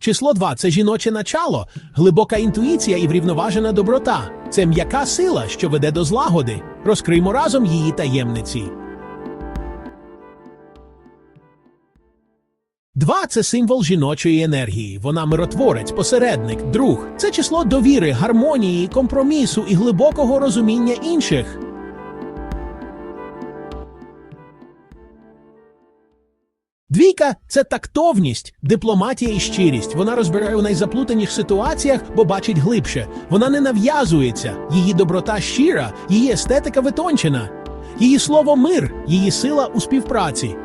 Число 2 – це жіноче начало, глибока інтуїція і врівноважена доброта. Це м'яка сила, що веде до злагоди. Розкриймо разом її таємниці. Два це символ жіночої енергії. Вона миротворець, посередник, друг. Це число довіри, гармонії, компромісу і глибокого розуміння інших. Двійка це тактовність, дипломатія і щирість. Вона розбирає у найзаплутаніх ситуаціях, бо бачить глибше. Вона не нав'язується. Її доброта щира, її естетика витончена. Її слово мир, її сила у співпраці.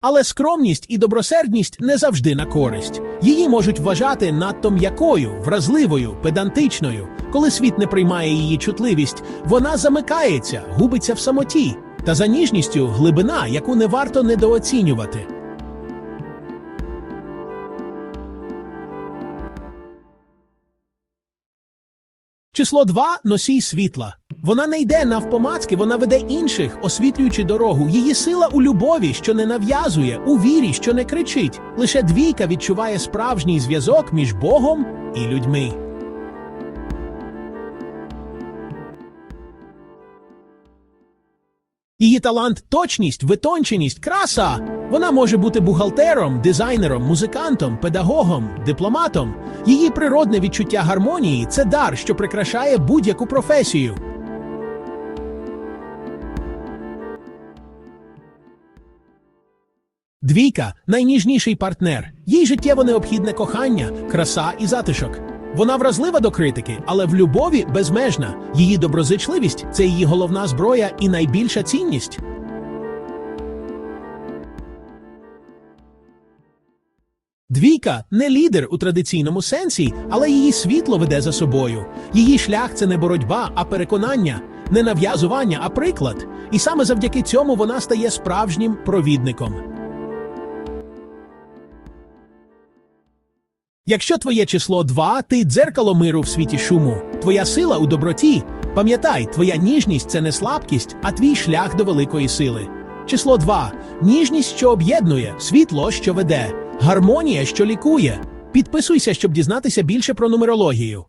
Але скромність і добросердність не завжди на користь. Її можуть вважати надто м'якою, вразливою, педантичною. Коли світ не приймає її чутливість, вона замикається, губиться в самоті. Та за ніжністю глибина, яку не варто недооцінювати. Число 2 – носій світла. Вона не йде навпомацки, вона веде інших, освітлюючи дорогу. Її сила у любові, що не нав'язує, у вірі, що не кричить. Лише двійка відчуває справжній зв'язок між Богом і людьми. Її талант точність, витонченість, краса. Вона може бути бухгалтером, дизайнером, музикантом, педагогом, дипломатом. Її природне відчуття гармонії це дар, що прикрашає будь-яку професію. Двійка найніжніший партнер. Їй життєво необхідне кохання, краса і затишок. Вона вразлива до критики, але в любові безмежна. Її доброзичливість це її головна зброя і найбільша цінність. Двійка не лідер у традиційному сенсі, але її світло веде за собою. Її шлях це не боротьба, а переконання, не нав'язування, а приклад. І саме завдяки цьому вона стає справжнім провідником. Якщо твоє число 2, ти дзеркало миру в світі шуму, твоя сила у доброті. Пам'ятай, твоя ніжність це не слабкість, а твій шлях до великої сили. Число 2. Ніжність, що об'єднує, світло, що веде, гармонія, що лікує. Підписуйся, щоб дізнатися більше про нумерологію.